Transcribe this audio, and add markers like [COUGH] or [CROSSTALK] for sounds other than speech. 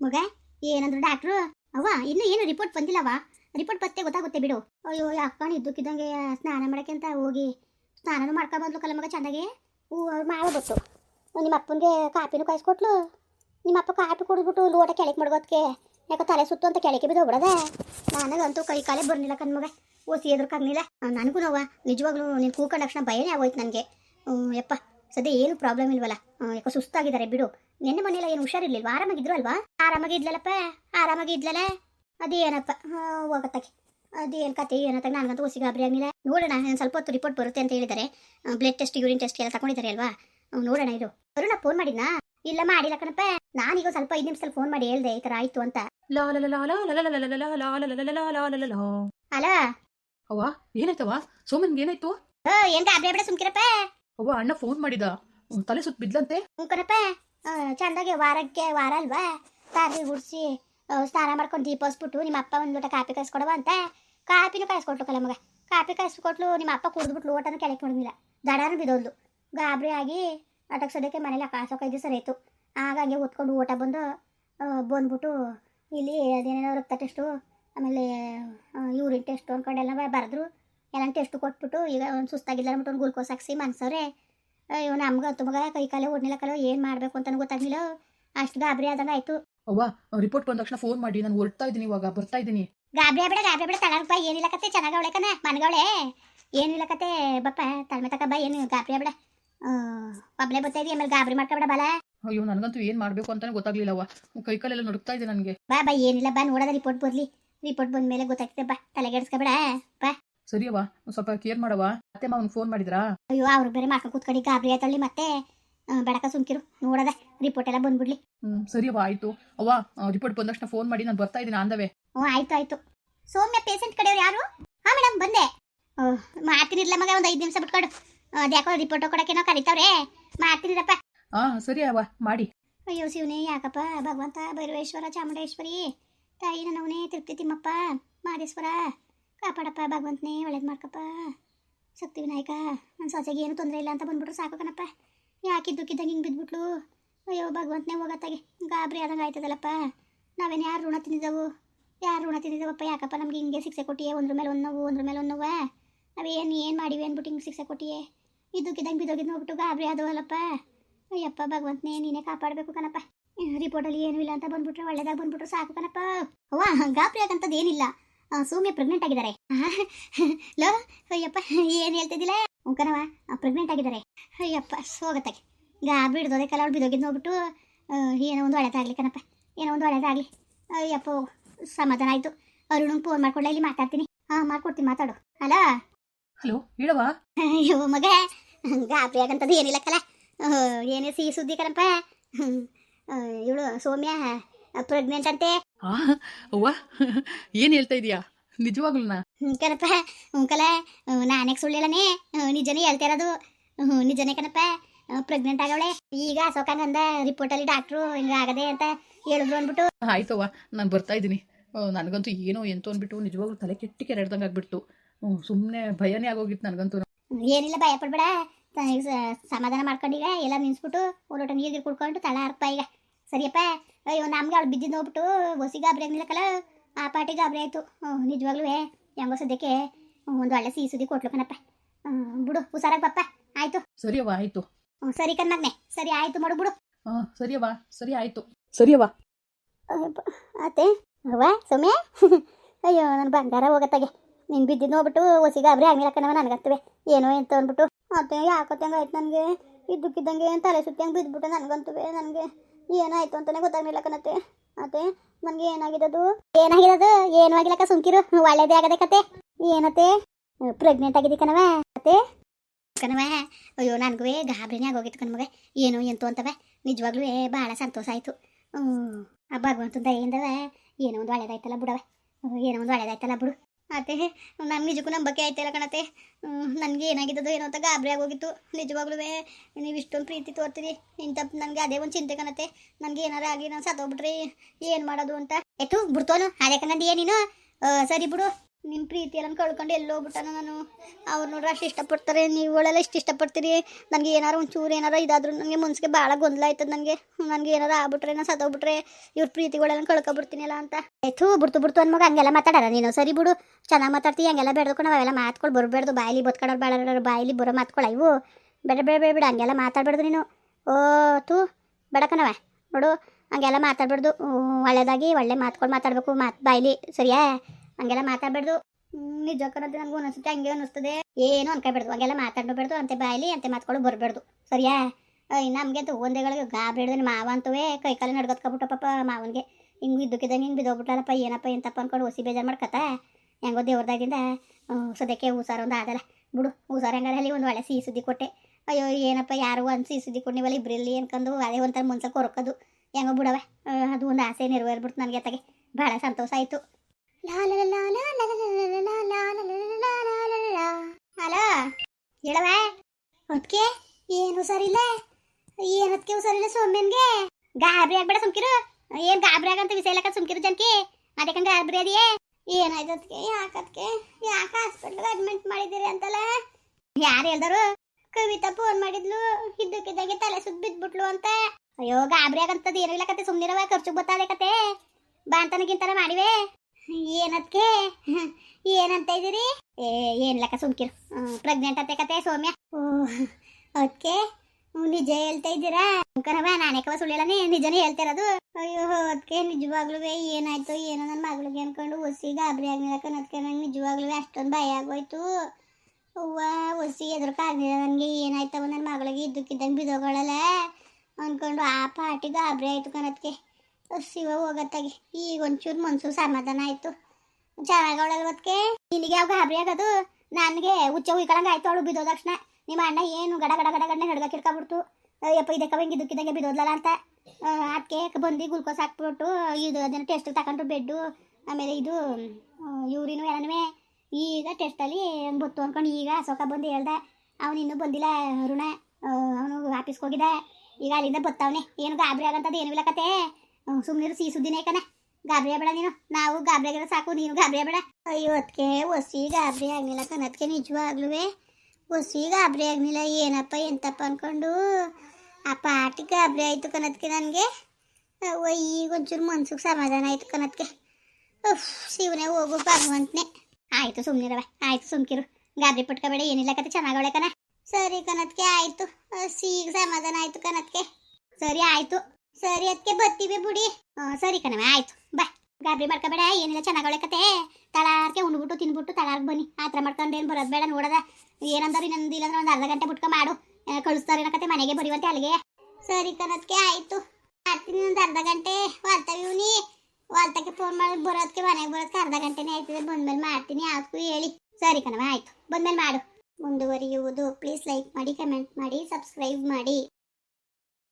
ಮಗ, ಏನಂದ್ರು ಡಾಕ್ಟ್ರು ಅವ್ವ, ಇನ್ನೂ ಏನು ರಿಪೋರ್ಟ್ ಬಂದಿಲ್ಲವ ರಿಪೋರ್ಟ್ ಬತ್ತೆ ಗೊತ್ತಾಗುತ್ತೆ ಬಿಡು. ಅಯ್ಯೋ ಅಕ್ಕಣ ಇದ್ದಕ್ಕಿದ್ದಂಗೆ ಸ್ನಾನ ಮಾಡಕ್ಕೆ ಅಂತ ಹೋಗಿ ಸ್ನಾನನೂ ಮಾಡ್ಕೊಬಂದ್ಲು ಕಲ್ಲ ಮಗ ಅವ್ರು ಮಾಡ್ಬಿಟ್ಟು ನಿಮ್ಮ ಅಪ್ಪನಿಗೆ ಕಾಪಿನೂ ಕಾಯಿಸ್ಕೊಟ್ಲು. ನಿಮ್ಮ ಅಪ್ಪ ಕಾಪಿ ಕುಡಿದ್ಬಿಟ್ಟು ಲೋಟ ಕೆಳಗೆ ಮಡ್ಗೋದಕ್ಕೆ ಯಾಕೋ ತಲೆ ಸುತ್ತು ಅಂತ ಕೆಳಗೆ ಬಿದ್ದೋಗ್ಬಿಡದೆ ನನಗಂತೂ ಕೈ ಕಾಲೇ ಬರ್ಲಿಲ್ಲ ಕಣ್ಮಗ ಓಸಿ ಎದುರ್ಕಾಗ್ಲಿಲ್ಲ. ನನಗೂ ನೋವ ನಿಜವಾಗ್ಲೂ ನೀನು ಕೂಕೊಂಡ ತಕ್ಷಣ ಭಯನೇ ಆಗೋಯ್ತು ನನಗೆ. ಯಪ್ಪ. ಸದ್ಯ ಏನು ಪ್ರಾಬ್ಲಮ್ ಇಲ್ವಲ್ಲ ಯಾಕೋ ಸುಸ್ತಾಗಿದ್ದಾರೆ ಬಿಡು ನಿನ್ನೆ ಮನೆಯಲ್ಲ ಏನು ಹುಷಾರಿರ್ಲಿಲ್ವ ಆರಾಮಾಗಿದ್ರು ಅಲ್ವಾ ಆರಾಮಾಗಿ ಇದ್ಲಲ್ಲಪ್ಪ ಆರಾಮಾಗಿ ಇದ್ಲಲ್ಲ ಅದೇನಪ್ಪ ಹೋಗತ್ತಾಗಿ ಅದೇನು ಕತೆ ಏನತ್ತಾಗ ನನಗಂತೂ ಹೊಸಿ ಗಾಬರಿ ಆಗಿಲ್ಲ ನೋಡೋಣ ನಾನು ಸ್ವಲ್ಪ ಹೊತ್ತು ರಿಪೋರ್ಟ್ ಬರುತ್ತೆ ಅಂತ ಹೇಳಿದ್ದಾರೆ ಬ್ಲಡ್ ಟೆಸ್ಟ್ ಯೂರಿನ್ ಟೆಸ್ಟ್ ಎಲ್ಲ ತಗೊಂಡಿದ್ದಾರೆ ಅಲ್ವಾ ನೋಡೋಣ ಇದು ಅರುಣ ಫೋನ್ ಮಾಡಿದ್ನ ಇಲ್ಲ ಮಾಡಿಲ್ಲ ಕಣಪ್ಪ ನಾನೀಗ ಸ್ವಲ್ಪ ಐದು ನಿಮಿಷದಲ್ಲಿ ಫೋನ್ ಮಾಡಿ ಹೇಳ್ದೆ ಈ ತರ ಆಯ್ತು ಅಂತ ಅಲ್ಲ ಅವ ಏನಾಯ್ತವ ಸೋಮನ್ಗೆ ಏನಾಯ್ತು ಏನ್ ಗಾಬರಿ ಬಿಡ ಸುಮ್ಕಿರಪ್ಪ ಅವ್ವ ಅಣ್ಣ ಫೋನ್ ಮಾಡಿದ. ತಲೆ ಸುತ್ತ ಬಿದ್ಲಂತೆ. ಚಂದಾಗಿ ವಾರಕ್ಕೆ ವಾರ ಅಲ್ವಾ? ತಾರಿ ಗುಡಿಸಿ ಸ್ನಾನ ಮಾಡ್ಕೊಂಡು ದೀಪ ಹಚ್ಬಿಟ್ಟು ನಿಮ್ಮ ಅಪ್ಪ ಒಂದು ಲೋಟ ಕಾಪಿ ಕಾಯಿಸ್ಕೊಡವ ಅಂತ. ಕಾಪಿನೂ ಕಾಯಿಸ್ಕೊಟ್ಲು ಕಲ ಮಗ. ಕಾಪಿ ಕಾಯಿಸ್ಕೊಟ್ಲು ನಿಮ್ಮ ಅಪ್ಪ ಕುಡಿದ್ಬಿಟ್ಟು ಲೋಟನೂ ಕೆಳಕ್ಕೆ ಮಾಡಿಲ್ಲ ದಡಾನು ಬಿದ್ದೋದ್ಲು. ಗಾಬರಿ ಆಗಿ ಅಟಕ್ ಸದ್ಯಕ್ಕೆ ಮನೇಲಿ ಕಾಸೋಕೆ ದಿವಸ ಆಗಾಗೆ ಆಗ ಹೊತ್ಕೊಂಡು ಊಟ ಬಂದು ಬಂದ್ಬಿಟ್ಟು ಇಲ್ಲಿ ಅದೇನೇನೋ ರಕ್ತ ಟೆಸ್ಟು ಆಮೇಲೆ ಯೂರಿನ್ ಟೆಸ್ಟು ಅಂದ್ಕೊಂಡೆಲ್ಲ ಬರೆದ್ರು. ಎಲ್ಲ ಟೆಸ್ಟ್ ಕೊಟ್ಬಿಟ್ಟು ಈಗ ಒಂದು ಸುಸ್ತಾಗಿಲ್ಲ ಅಂದ್ಬಿಟ್ಟು ಒಂದು ಗ್ಲುಕೋಸ್ ಹಾಕ್ಸಿ ಮನ್ಸವ್ರೆ. ಅಯ್ಯೋ ನಮ್ಗೆ ತುಂಬ ಕೈ ಕಾಲೇ ಓಡ್ನಿಲ್ಲ ಕಲೋ ಏನು ಮಾಡಬೇಕು ಅಂತ ಗೊತ್ತಾಗ್ಲಿಲ್ಲ. ಅಷ್ಟು ಗಾಬರಿ ಆದಂಗೆ ಆಯ್ತು. ಅವ್ವ ರಿಪೋರ್ಟ್ ಬಂದ ತಕ್ಷಣ ಫೋನ್ ಮಾಡಿ ನಾನು ಹೊರಡ್ತಾ ಇದ್ದೀನಿ ಇವಾಗ ಬರ್ತಾ ಇದ್ದೀನಿ. ಗಾಬರಿ ಬಿಡ ಗಾಬರಿ ಬೇಡ ಬಾಯ್ ಏನಿಲ್ಲ ಕತೆ ಚೆನ್ನಾಗಿ ಅವಳೆ ಕಣ ಮನ್ಗವಳೆ. ಏನಿಲ್ಲ ಕತೆ ಬಪ್ಪ ತಳ್ಮೆ ತಕ ಬಾ ಏನು ಗಾಬರಿ ಆಗ್ಬೇಡ. ಪಬ್ಲೇ ಬರ್ತಾ ಇದೀಯ ಆಮೇಲೆ ಗಾಬರಿ ಮಾಡ್ಕೊಬೇಡ ಬಾಲ. ಅಯ್ಯೋ ನನಗಂತೂ ಏನು ಮಾಡಬೇಕು ಅಂತಾನೆ ಗೊತ್ತಾಗ್ಲಿಲ್ಲವ್ವ ಕೈ ಕಾಲೆಲ್ಲ ನಡುಕ್ತಾ ಇದೆ ನನಗೆ. ಬಾ ಬಾ ಏನಿಲ್ಲ ಬಾ ನೋಡೋದ ರಿಪೋರ್ಟ್ ಬರ್ಲಿ. ರಿಪೋರ್ಟ್ ಬಂದ ಮೇಲೆ ಗೊತ್ತಾಗ್ತದೆ ಬಾ ತಲೆಗೆಡ್ಸ್ಕೊಬೇಡ ಬಾ. ಸರಿ ಅವ್ವ ಒಂದ್ ಸ್ವಲ್ಪ ಕೇರ್ ಮಾಡವ್ವ. ಮಾವನ್ ಫೋನ್ ಮಾಡಿದ್ರಾ? ಅಯ್ಯೋ ಅವ್ರು ಬೇರೆ ಮಾಡ್ಕೊಂಡು ಕೂತ್ಕೊಂಡು ಗಾಬರಿ ಆಯ್ತಳ್ಳಿ ಮತ್ತೆ. ಆ, ಬೆಳಕ ಸುಮ್ಕಿರು ನೋಡದ ರಿಪೋರ್ಟ್ ಎಲ್ಲ ಬಂದ್ಬಿಡ್ಲಿ. ಹ್ಮ್ ಸರಿಯವ್ವ ಆಯ್ತು. ಅವ್ವ ರಿಪೋರ್ಟ್ ಬಂದ ತಕ್ಷಣ ಫೋನ್ ಮಾಡಿ ನಾನು ಬರ್ತಾ ಇದ್ದೀನಿ ಅಂದವೆ ಹ್ಞೂ ಆಯ್ತು ಆಯ್ತು. ಸೌಮ್ಯ ಪೇಷಂಟ್ ಕಡೆಯವ್ರು ಯಾರು? ಹಾ ಮೇಡಮ್ ಬಂದೆ. ಓಹ್, ಮಾಡ್ತೀನಿರ್ಲ ಮಗ ಒಂದು ಐದು ನಿಮಿಷ ಬಿಟ್ಕೊಡು. ಅದ್ಯಾಕೋ ರಿಪೋರ್ಟ್ ಕೊಡೋಕೇನೋ ಕರಿತಾವ್ರೆ. ಮಾಡ್ತೀನಿರಪ್ಪ. ಹಾ ಸರಿ ಅವ್ವ ಮಾಡಿ. ಅಯ್ಯೋ ಶಿವನೇ ಯಾಕಪ್ಪ? ಭಗವಂತ ಭೈರವೇಶ್ವರ ಚಾಮುಂಡೇಶ್ವರಿ. ತಾಯಿ ನನ್ನವನೇ ತೃಪ್ತಿ ತಿಮ್ಮಪ್ಪ. ಮಾದೇಶ್ವರ. ಕಾಪಾಡಪ್ಪ, ಭಗವಂತನೇ ಒಳ್ಳೇದು ಮಾಡ್ಕಪ್ಪ. ಶಕ್ತಿ ವಿನಾಯಕ ನನ್ನ ಸೊಸೆಗೆ ಏನು ತೊಂದರೆ ಇಲ್ಲ ಅಂತ ಬಂದ್ಬಿಟ್ರು ಸಾಕು ಕಣಪ್ಪ. ಯಾಕೆ ಯಾಕಿದ್ದಕ್ಕಿದ್ದಂಗೆ ಹಿಂಗೆ ಬಿದ್ಬಿಟ್ಲು? ಅಯ್ಯೋ, ಭಗವಂತನೇ ಹೋಗತ್ತಾಗೆ. ಗಾಬರಿ ಆದಂಗೆ ಆಯ್ತದಲ್ಲಪ್ಪ. ನಾವೇನು ಯಾರು ಋಣ ತಿಂದಿದ್ದವು? ಯಾರು ಋಣ ತಿಂದಿದ್ದವಪ್ಪ? ಯಾಕಪ್ಪ ನಮಗೆ ಹಿಂಗೆ ಶಿಕ್ಷೆ ಕೊಟ್ಟಿಯೇ? ಒಂದ್ರ ಮೇಲೆ ಒಂದು ನೋವು, ಒಂದ್ರ ಮೇಲೆ ಒಂದು ನೋವ? ನಾವೇನು, ಏನು ಮಾಡಿವಿ ಅಂದ್ಬಿಟ್ಟು ಹಿಂಗೆ ಶಿಕ್ಷೆ ಕೊಟ್ಟಿಯೇ? ಇದ್ದಕ್ಕಿದ್ದಂಗೆ ಬಿದ್ದೋಗಿದ್ದು ನೋಡ್ಬಿಟ್ಟು ಗಾಬರಿ ಆದವಲ್ಲಪ್ಪ. ಅಯ್ಯಪ್ಪ, ಭಗವಂತನೇ, ನೀನೇ ಕಾಪಾಡಬೇಕು ಕಣಪ್ಪ. ರಿಪೋರ್ಟಲ್ಲಿ ಏನೂ ಇಲ್ಲ ಅಂತ ಬಂದ್ಬಿಟ್ರೆ, ಒಳ್ಳೇದಾಗ ಬಂದ್ಬಿಟ್ರೆ, ಸಾಕು ಕಣಪ್ಪ. ಅವ್ವ ಗಾಬರಿ ಆಗಂಥದ್ದು ಏನಿಲ್ಲ ಸೌಮ್ಯ ಪ್ರೆಗ್ನೆಂಟ್ ಆಗಿದ್ದಾರೆ. ಲೋ ಅಯ್ಯಪ್ಪ ಏನು ಹೇಳ್ತಿದ್ದಿಲ್ಲ ಉಂಕನವ ಪ್ರೆಗ್ನೆಂಟ್ ಆಗಿದ್ದಾರೆ. ಅಯ್ಯಪ್ಪ ಸೋಗತ್ತೆ ಈಗ ಬಿಡ್ದು ಕಲ ಅವಳು ಬಿದ್ದೋಗಿದ್ದು ನೋಡ್ಬಿಟ್ಟು ಏನೋ ಒಂದು ಒಳ್ಳೆದಾಗಲಿ ಕಣಪ್ಪ ಏನೋ ಒಂದು ಒಳ್ಳೆದಾಗಲಿ ಅಯ್ಯಪ್ಪ ಸಮಾಧಾನ ಆಯಿತು. ಅರುಣಂಗೆ ಫೋನ್ ಮಾಡ್ಕೊಳ್ಳ ಇಲ್ಲಿ ಮಾತಾಡ್ತೀನಿ. ಹಾಂ ಮಾಡ್ಕೊಡ್ತೀನಿ ಮಾತಾಡು. ಅಲ್ಲ ಹಲೋ ಹೇಳುವ ಅಯ್ಯೋ ಮಗ ಗಾಬರಿ ಆಗಂತದ್ದು ಏನಿಲ್ಲ ಕಲ. ಏನೇ ಸಿಹಿ ಸುದ್ದಿ ಕಣಪ್ಪ. ಇವಳು ಸೌಮ್ಯ ಪ್ರೆಗ್ನೆಂಟ್ ಅಂತೆ. ಆ? ಅವ್ವ? ಏನ್ ಹೇಳ್ತಾ ಇದೀಯಾ? ನಿಜವಾಗ್ಲೂನಾ? ಹ್ಞೂ ಕಣಪ್ಪ. ಹ್ಞೂ ಕಲ. ನಾನೇ ಸುಳ್ಳಿಲ್ಲನೇ ನಿಜನೇ ಹೇಳ್ತಾ ಇರೋದು. ಹ್ಞೂ ನಿಜನೇ ಕಣಪ್ಪ. ಪ್ರೆಗ್ನೆಂಟ್ ಆಗವಳೆ. ಈಗ ಸೋಕಂಗಂದ ರಿಪೋರ್ಟಲ್ಲಿ ಡಾಕ್ಟ್ರು ಹಿಂಗೆ ಆಗದೆ ಅಂತ ಹೇಳಿದ್ರು ಅಂದ್ಬಿಟ್ಟು. ಆಯ್ತವ್ವ ನಾನು ಬರ್ತಾ ಇದ್ದೀನಿ. ನನಗಂತೂ ಏನೋ ಎಂತೋ ಅಂದ್ಬಿಟ್ಟು ನಿಜವಾಗ್ಲೂ ತಲೆ ಕೆಟ್ಟಿ ಕೆರೆಡ್ದಂಗೆ ಆಗ್ಬಿಡ್ತು. ಸುಮ್ಮನೆ ಭಯನೇ ಆಗೋಗಿತ್ತು ನನಗಂತೂ. ಏನಿಲ್ಲ ಭಯ ಪಡ್ಬೇಡ. ಸಮಾಧಾನ ಮಾಡ್ಕೊಂಡೀಗ ಎಲ್ಲ ನಿನ್ಸ್ಬಿಟ್ಟು ಒಂದು ಲೋಟ ನೀರು ಕುಡ್ಕೊಂಡು ತಳ ಅರ್ಪ ಈಗ. ಸರಿಯಪ್ಪ ಅಯ್ಯೋ ನಮ್ಗೆ ಅವಳು ಬಿದ್ದಿದ್ದು ನೋಡ್ಬಿಟ್ಟು ಹೊಸಿ ಗಾಬರಿ ಆಗ್ಲಿಲ್ಲ ಆ ಪಾಟಿ ಗಾಬರಿ ಆಯಿತು. ನಿಜವಾಗ್ಲೂ ಹೆಂಗೋ ಸದ್ಯಕ್ಕೆ ಒಂದು ಒಳ್ಳೆ ಸಿಹಿ ಸುದ್ದಿ ಕೊಟ್ಲು ಕಣಪ್ಪ. ಬಿಡು ಹುಷಾರಾಗಿ ಪಪ್ಪ ಆಯಿತು. ಸರಿಯವ್ವ ಆಯ್ತು. ಸರಿ ಕಣ್ಮಗ್ನೆ. ಸರಿ ಆಯಿತು ಮಾಡು ಬಿಡು. ಹಾಂ ಸರಿಯವ್ವ ಸರಿ ಆಯ್ತು. ಸರಿಯವ್ವ. ಅತ್ತೆ ಅವ್ವ ಸೌಮ್ಯ? [LAUGHS] ಅಯ್ಯೋ ನನ್ನ ಬಂಗಾರ ಹೋಗತ್ತಾಗೆ. ನೀನು ಬಿದ್ದಿದ್ದು ನೋಡ್ಬಿಟ್ಟು ಹೊಸಿ ಗಾಬರಿ ಆಗ್ಲಿಲ್ಲ ಕಣವ ನನಗತ್ತವೆ ಏನೋ ಅಂತ ಅಂದ್ಬಿಟ್ಟು. ಅತ್ತೆ ಯಾಕತ್ತಂಗೆ ಆಯ್ತು ನನಗೆ? ಇದ್ದಕ್ಕಿದ್ದಂಗೆ ತಲೆ ಸುತ್ತಿ ಹಂಗೆ ಬಿದ್ದುಬಿಟ್ಟು ನನಗಂತುವೆ ನನಗೆ. ಏನಾಯ್ತು ಅಂತಾನೆ ಗೊತ್ತಾಗ್ಲಿಲ್ಲ ಕಣತ್ತೆ ಅತ್ತೆ, ನನಗೆ ಏನಾಗಿದದು? ಏನಾಗಿರೋದು ಏನು ಆಗಿಲ್ಲಕ್ಕ ಸುಮ್ಕಿರು. ಒಳ್ಳೇದೇ ಆಗದೆ ಕತೆ. ಏನತ್ತೆ? ಪ್ರೆಗ್ನೆಂಟ್ ಆಗಿದೆ ಕಣವ ಅತ್ತೆ? ಕಣವ ಅಯ್ಯೋ ನನಗೂ ಗಾಬರಿನೇ ಆಗೋಗಿತ್ತು ಕಣ್ಮಗ ಏನು ಎಂತು ಅಂತವ. ನಿಜವಾಗ್ಲೂ ಬಹಳ ಸಂತೋಷ ಆಯ್ತು. ಆಯಿತು ಆ ಭಗವಂತನ ದಯೆಯಿಂದವ ಏನೋ ಒಂದು ಒಳ್ಳೇದಾಯ್ತಲ್ಲ ಬಿಡವ ಏನೋ ಒಂದು ಒಳ್ಳೇದಾಯ್ತಲ್ಲ ಬಿಡು. ಅತ್ತೆ ನಾನು ನಿಜಕ್ಕೂ ನಂಬಕ್ಕೆ ಆಯ್ತಿಲ್ಲ ಕಣತೆ ನನಗೆ ಏನಾಗಿದ್ದದೋ ಏನೋ ಅಂತ ಗಾಬರಿ ಆಗೋಗಿತ್ತು. ನಿಜವಾಗ್ಲೂ ನೀವು ಇಷ್ಟೊಂದು ಪ್ರೀತಿ ತೋರ್ತೀರಿ. ಇಂಥ ನನಗೆ ಅದೇ ಒಂದು ಚಿಂತೆ ಕಣತೆ ನನಗೆ ಏನಾರ ಆಗಿ ನಾನು ಸತ್ತೋಗ್ಬಿಟ್ರಿ ಏನು ಮಾಡೋದು ಅಂತ. ಎತ್ತು ಬಿಡ್ತೋನು. ಅದೇ ಕಣಂದು ಏನೇನು ಸರಿ ಬಿಡು. ನಿಮ್ಮ ಪ್ರೀತಿ ಎಲ್ಲ ಕಳ್ಕೊಂಡು ಎಲ್ಲೋ ಹೋಗ್ಬಿಟ್ಟ ನಾನು. ಅವ್ರು ನೋಡ್ರೆ ಅಷ್ಟು ಇಷ್ಟಪಡ್ತಾರೆ ನೀವುಗಳೆಲ್ಲ ಇಷ್ಟು ಇಷ್ಟಪಡ್ತೀರಿ? ನನಗೆ ಏನಾರು ಒಂಚೂರು ಏನಾರ ಇದಾದ್ರೂ ನನಗೆ ಮನ್ಸಿಗೆ ಭಾಳ ಗೊಂದಲ ಆಯ್ತದ ನನಗೆ ನನಗೆ ಏನಾರ ಆಗ್ಬಿಟ್ರೆ ನಾನು ಸತ್ತೋಗ್ಬಿಟ್ರೆ ಇವ್ರ ಪ್ರೀತಿಗಳೆಲ್ಲ ಕಳ್ಕೊಬಿಡ್ತೀನಲ್ಲ ಅಂತ. ಆಯ್ತು ಬಿಡ್ತು ಬಿಡ್ತು ಅನ್ಮಗ, ಹಂಗೆಲ್ಲ ಮಾತಾಡಾರ ನೀನು. ಸರಿ ಬಿಡು, ಚೆನ್ನಾಗಿ ಮಾತಾಡ್ತೀವಿ ಹಂಗೆಲ್ಲ ಬೆಳೆದ್ಕೊಂಡು ಅವೆಲ್ಲ ಮಾತ್ಕೊಳ್ ಬರಬೇಡ್ದು ಬಾಯಿಲಿ ಬತ್ಕೊಂಡವ್ರು ಬೇಡ ಬಾಯಿಲಿ ಬರೋ ಮಾತ್ಕೊಳ ಇವು. ಬೇಡ ಬೇಡ ಬೇಡ ಬೇಡ, ಹಂಗೆಲ್ಲ ಮಾತಾಡ್ಬೇಡ್ದು ನೀನು. ಓ ತೂ ಬೇಡಕನವ ನೋಡು, ಹಂಗೆಲ್ಲ ಮಾತಾಡ್ಬಾರ್ದು ಒಳ್ಳೇದಾಗಿ ಒಳ್ಳೆ ಮಾತ್ಕೊಂಡು ಮಾತಾಡಬೇಕು. ಮಾತು, ಬಾಯಿಲಿ, ಸರಿಯಾ? ಹಂಗೆಲ್ಲ ಮಾತಾಡ್ಬಾರ್ದು ನಿಜ ಕನ್ನಡ ನಂಗೆ ಅನಿಸುತ್ತೆ ಹಂಗೆ ಅನಿಸ್ತದೆ ಏನು ಅನ್ಕೊಬೇಡ್ದು. ಹಂಗೆಲ್ಲ ಮಾತಾಡ್ಬಾರ್ದು ಅಂತೆ ಬಾಯಲ್ಲಿ ಅಂತೆ ಮಾತ್ಗಳು ಬರಬಾರ್ದು ಸರಿಯಾ? ನಮಗೆ ಅಂತ ಒಂದೇಗಳಿಗೆ ಗಾಬರಿಡ್ದೆ ಮಾವ ಅಂತವೇ ಕೈ ಕಾಲು ನಡ್ಕೊತ್ಕೊಬಿಟ್ಟ ಪಾಪ ಮಾವನಿಗೆ. ಹಿಂಗೆ ಇದ್ದಕ್ಕಿದ್ದಂಗೆ ಹಿಂಗೆ ಬಿದ್ದೋಗ್ಬಿಟ್ಟಾರಪ್ಪ, ಏನಪ್ಪ ಎಂತಪ್ಪ ಅನ್ಕೊಂಡು ಹೊಸಿ ಬೇಜಾರು ಮಾಡ್ಕತ್ತ? ಹೆಂಗೋ ದೇವ್ರದಾಗಿಂದ ಸದ್ಯಕ್ಕೆ ಹುಸಾರ ಒಂದು ಆದಲ್ಲ. ಬಿಡು ಹುಸಾರ ಹೆಂಗಾರ ಅಲ್ಲಿ ಒಂದು ಒಳ್ಳೆ ಸಿಹಿ ಸುದ್ದಿ ಕೊಟ್ಟೆ. ಅಯ್ಯೋ, ಏನಪ್ಪ ಯಾರು ಒಂದು ಸಿಹಿ ಸುದ್ದಿ ಕೊಟ್ಟಿವಲ್ಲ ಇಬ್ಬರಲ್ಲಿ ಅನ್ಕೊಂಡು ಅದೇ ಒಂಥರ ಮುನ್ಸಕ್ಕೆ ಕೊರಕೋದು ಹೆಂಗೋ ಬಿಡವೆ ಅದು ಒಂದು ಆಸೆ ನೆರವೇರ್ಬಿಡ್ತು ನನಗೆ ತಗೆ ಭಾಳ ಸಂತೋಷ ಆಯಿತು. ಹಲೋ ಹೇಳವ ಅದಕ್ಕೆ ಏನು ಹುಷಾರಿಲ್ಲ ಏನದಕ್ಕೆ ಹುಷಾರಿಲ್ಲ ಸೌಮ್ಯನ್ಗೆ ಗಾಬರಿ ಆಗ್ಬೇಡ ಸುಮ್ಕಿರು ಏನ್ ಗಾಬರಿ ಆಗಂತ ವಿಷಯ ಲೆಕ್ಕ ಸುಮ್ಕಿರು ಜನಕ್ಕೆ ಅದಕ್ಕಂಗ ಗಾಬರಿ ಅದಿಯೇ ಏನಾಯ್ತು ಅದಕ್ಕೆ ಯಾಕದಕ್ಕೆ ಯಾಕೆ ಹಾಸ್ಪಿಟ್ಲ್ಗೆ ಅಡ್ಮಿಟ್ ಮಾಡಿದಿರಿ ಅಂತಲ್ಲ ಯಾರು ಹೇಳ್ದರು ಕವಿತಾ ಫೋನ್ ಮಾಡಿದ್ಲು ಇದ್ದಕ್ಕಿದ್ದಾಗೆ ತಲೆ ಸುತ್ತ ಬಿದ್ಬಿಟ್ಲು ಅಂತ ಅಯ್ಯೋ ಗಾಬರಿ ಆಗಂತದ್ದು ಏನಿಲ್ಲ ಕತೆ ಸುಮ್ಮನಿರವ ಖರ್ಚು ಗೊತ್ತಾದೆ ಕತೆ ಬಾ ಅಂತನಕ್ಕಿಂತನ ಮಾಡಿವೆ ಏನದ್ಕೆ ಏನಂತ ಇದ್ದೀರಿ? ಏ ಏನ್ಲಕ್ಕ ಸುಮ್ಕಿರು. ಪ್ರೆಗ್ನೆಂಟ್ ಅತ್ತೆ ಕತೆ, ಸೌಮ್ಯ. ಓ ಅದಕ್ಕೆ ನಿಜ ಹೇಳ್ತಾ ಇದ್ದೀರಾ? ನಾನೇ ಕವ ಸುಳ್ಳಿಲ್ಲ ನಿಜನೇ ಹೇಳ್ತಿರೋದು ಅಯ್ಯೋ ಅದಕ್ಕೆ ನಿಜವಾಗ್ಲೂ ಏನಾಯ್ತು? ಏನೋ ನನ್ನ ಮಗಳಿಗೆ ಅನ್ಕೊಂಡು ಒಸಿ ಗಾಬರಿ ಆಗ್ಲಿಲ್ಲ ಅದಕ್ಕೆ ನಂಗೆ ನಿಜವಾಗ್ಲೂ ಅಷ್ಟೊಂದು ಭಯ ಆಗೋಯ್ತು. ಅವ್ವ, ಒಸಿ ಎದುರ್ಕಾಗ್ಲಿಲ್ಲ ನನಗೆ. ಏನಾಯ್ತವ ನನ್ನ ಮಗಳಿಗೆ? ಇದ್ದಕ್ಕಿದ್ದಂಗೆ ಬಿದೋಗಳಲ್ಲ ಅನ್ಕೊಂಡು ಆ ಪಾಟಿ ಗಾಬರಿ ಆಯ್ತು ಕಣದ್ಕೆ ಶಿವ ಹೋಗತ್ತಾಗೆ. ಈಗ ಒಂಚೂರು ಮನ್ಸು ಸಮಾಧಾನ ಆಯ್ತು. ಹೊತ್ಕೆ ನಿನಗೆ ಯಾವ ಗಾಬರಿ ಆಗೋದು. ನನಗೆ ಹುಚ್ಚ ಹುಯ್ಕೊಳಂಗೆ ಆಯ್ತು ಅವಳು ಬಿದ್ದೋದ ತಕ್ಷಣ. ನಿಮ್ಮ ಅಣ್ಣ ಏನು ಗಡ ಗಡ ಗಡ ಗಡ್ನ ಹಿಡ್ಗಕ್ಕೆ ಹಿಡ್ಕೊಬಿಡ್ತು. ಯಪ್ಪ ಇದಕ್ಕೆ ಹಿಂಗೆ ದುಕ್ಕಿದಂಗೆ ಬಿದ್ದೋದ್ಲಲ್ಲ ಅಂತ. ಅದಕ್ಕೆ ಬಂದು ಗ್ಲುಕೋಸ್ ಹಾಕ್ಬಿಟ್ಟು ಇದು ಅದನ್ನು ಟೆಸ್ಟ್ ತಗೊಂಡು ಬೆಡ್ಡು, ಆಮೇಲೆ ಇದು ಯೂರಿನು ಎಲ್ಲನೂ ಈಗ ಟೆಸ್ಟಲ್ಲಿ ಬತ್ತು ಅನ್ಕೊಂಡು ಈಗ ಸೊಕ ಬಂದು ಹೇಳ್ದೆ. ಅವನು ಇನ್ನೂ ಬಂದಿಲ್ಲ ಅರುಣ ಅವನು ಆಫೀಸ್ಗೆ ಹೋಗಿದ್ದ. ಈಗ ಅಲ್ಲಿಂದ ಬತ್ತವನೆ. ಏನು ಗಾಬರಿ ಆಗಂತದ್ದು ಏನು ಇಲ್ಲ ಸುಮ್ಮನಿರು ಸಿಹಿ ಸುದ್ದಿನೇ ಕಣ ಗಾಬರಿ ಬೇಡ ನೀನು. ನಾವು ಗಾಬರಿಯಾಗಿರೋ ಸಾಕು, ನೀನು ಗಾಬರಿ ಬೇಡ. ಅಯ್ಯೋ ಅದಕ್ಕೆ ಒಸಿ ಗಾಬರಿ ಕಣ ಕಣದಕ್ಕೆ ನಿಜವಾಗ್ಲೂ ಒಸಿ ಗಾಬರಿ ಆಗಲಿಲ್ಲ, ಏನಪ್ಪ, ಎಂತಪ್ಪ ಅನ್ಕೊಂಡು. ಆ ಪಾಟಿ ಗಾಬರಿ ಆಯಿತು ಕಣದಕ್ಕೆ ನನಗೆ. ಈಗ ಒಂಚೂರು ಮನ್ಸಿಗೆ ಸಮಾಧಾನ ಆಯಿತು ಕಣದಕ್ಕೆ ಉಫ್, ಶಿವನೇ ಹೋಗು, ಭಗವಂತನೇ. ಆಯಿತು ಸುಮ್ಮನಿರವ ಆಯ್ತು, ಸುಮ್ಕಿರು. ಗಾಬರಿ ಪಟ್ಕೋಬೇಡ, ಏನಿಲ್ಲ ಕತೆ, ಚೆನ್ನಾಗವಳೆ ಕಣ. ಸರಿ ಕಣದಕ್ಕೆ ಆಯಿತು. ಸೀಗ ಸಮಾಧಾನ ಆಯಿತು ಕಣದಕ್ಕೆ ಸರಿ, ಆಯ್ತು. ಸರಿ ಅದಕ್ಕೆ ಬರ್ತೀವಿ ಬುಡಿ. ಸರಿ ಕಣವೆ ಆಯ್ತು. ಬಾ. ಗಾಬರಿ ಮಾಡ್ಕೋಬೇಡ, ಏನಿಲ್ಲ, ಚೆನ್ನಾಗವಳೆ ಕತೆ. ತಳಾರ್ಕೆ ಉಂಡ್ಬಿಟ್ಟು ತಿನ್ಬಿಟ್ಟು ತಳಾರ್ಗೆ ಬನ್ನಿ. ಆ ಮಾಡ್ಕೊಂಡು ಏನು ಬರೋದು ಬೇಡ ನೋಡದ. ಏನಂದ್ರೆ ಇನ್ನೊಂದು ಇಲ್ಲಾಂದ್ರೆ ಒಂದು ಅರ್ಧ ಗಂಟೆ ಬಿಟ್ಕೊ ಮಾಡು. ಕಳಿಸ್ತಾರೆ ಕತೆ, ಮನೆಗೆ ಬರೀವಂತೆ ಅಲ್ಲಿಗೆ. ಸರಿ ಕಣದಕ್ಕೆ ಆಯ್ತು. ಮಾಡ್ತೀನಿ ಒಂದು ಅರ್ಧ ಗಂಟೆ. ವಾಲ್ತಾವಿವ್ನಿ ವಾಲ್ತಕ್ಕೆ ಫೋನ್ ಮಾಡಿ ಬರೋದಕ್ಕೆ ಮನೆಗೆ ಬರೋದಕ್ಕೆ ಅರ್ಧ ಗಂಟೆನೇ ಆಯ್ತದೆ. ಬಂದ್ಮೇಲೆ ಮಾಡ್ತೀನಿ, ಯಾವ್ದಕ್ಕೂ ಹೇಳಿ. ಸರಿ ಕಣವ ಆಯ್ತು. ಬಂದ್ಮೇಲೆ ಮಾಡು. ಮುಂದುವರಿಯುವುದು. ಪ್ಲೀಸ್ ಲೈಕ್ ಮಾಡಿ, ಕಮೆಂಟ್ ಮಾಡಿ, ಸಬ್ಸ್ಕ್ರೈಬ್ ಮಾಡಿ.